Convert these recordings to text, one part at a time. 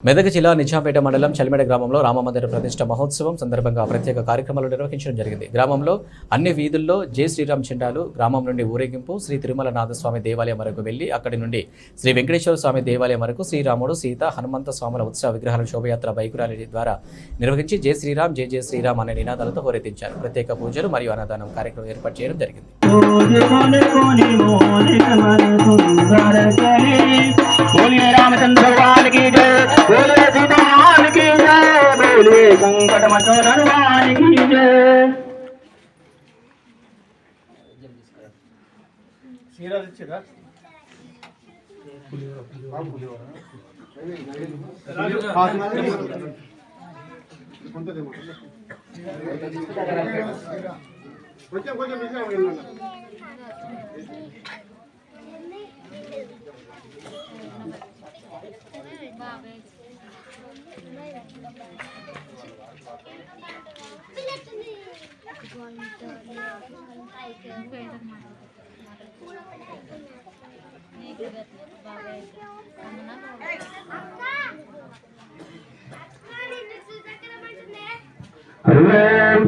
మెదక్ జిల్లా నిజాంపేట మండలం చలిమేడ గ్రామంలో రామమందిర ప్రతిష్ట మహోత్సవం సందర్భంగా ప్రత్యేక కార్యక్రమాలు నిర్వహించడం జరిగింది గ్రామంలో అన్ని వీధుల్లో జై శ్రీరామ్ చెండాలు గ్రామం నుండి ఊరేగింపు శ్రీ తిరుమల నాథస్వామి దేవాలయం వరకు వెళ్ళి అక్కడి నుండి శ్రీ వెంకటేశ్వర స్వామి దేవాలయం వరకు శ్రీరాముడు సీత హనుమంత స్వాముల ఉత్సవ విగ్రహాల శోభయాత్ర బైకు ర్యాలీ ద్వారా నిర్వహించి జై శ్రీరామ్ జై జై శ్రీరామ్ అనే నినాదాలతో హోరెత్తించారు ప్రత్యేక పూజలు మరియు అన్నదానం కార్యక్రమం ఏర్పాటు చేయడం జరిగింది సంకటమచోదను వానికి చీరలు ఇచ్చిరా కొంచెం కొంచెం బాబాయ్ ॐ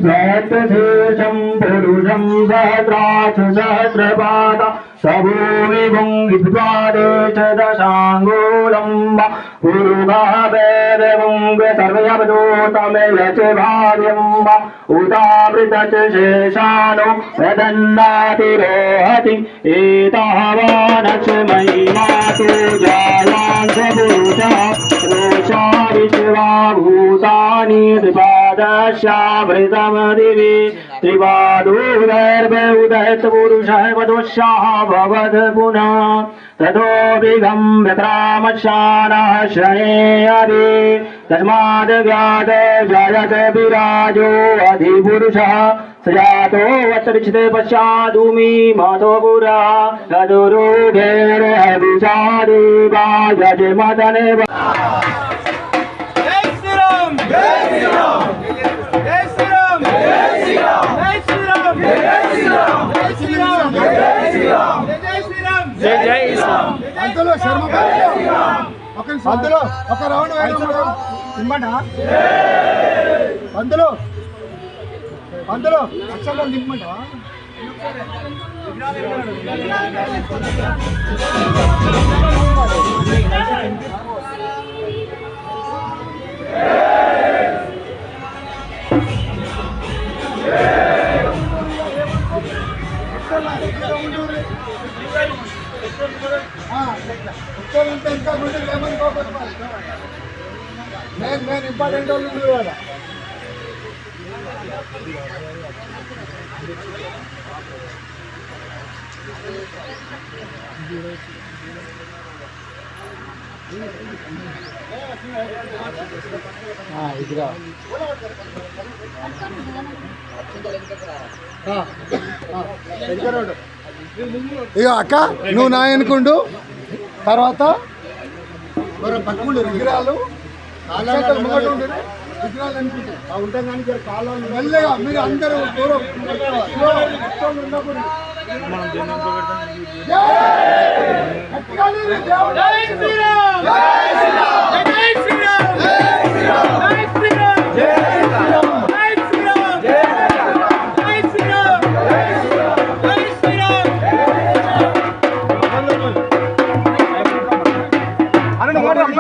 सहस्रशेषं पुरुषं सहस्राक्षसहस्रपाद సభూమిం విద్వాడే చదశాంగూలంబ గురుభావేదం సర్వయోతమిలచి భార్యంబ ఉదామృత శేషాను వదన్నాతిరోహతి ఏతావానమయమాతు జాయాభూతాని శ్రీపాదశామృతమదివి त्रिवादोदयर्वदयत् पुरुषवदोषाः भवद् पुनः ततो विघम् शनेयरे तस्माद् जयत विराजो अधिपुरुषः। स जातो वत्सरिक्षते पश्चादुमि मातो पुरा। तदुरुभेरहविषादे वा यजमदने అంతలో శర్మ ఒక అందులో. ఒక రౌండ్ తిమ్మడా అందులో. అందులో. అక్షరం తిమ్మడా Thank you. ఉంటే ఇంకా ముందుకు లేమని కోపడుకోవాలి నేను నేను ఇంపార్టెంట్ వాళ్ళు కూడా ఇదిరా వెనుక రోడ్డు. ఇక అక్క నువ్వు నా అనుకుండు తర్వాత విగ్రహాలు. విగ్రహాలు అనుకుంటు ఉంటాం కానీ మెల్లగా మీరు అందరూ దూరం ఉన్నప్పుడు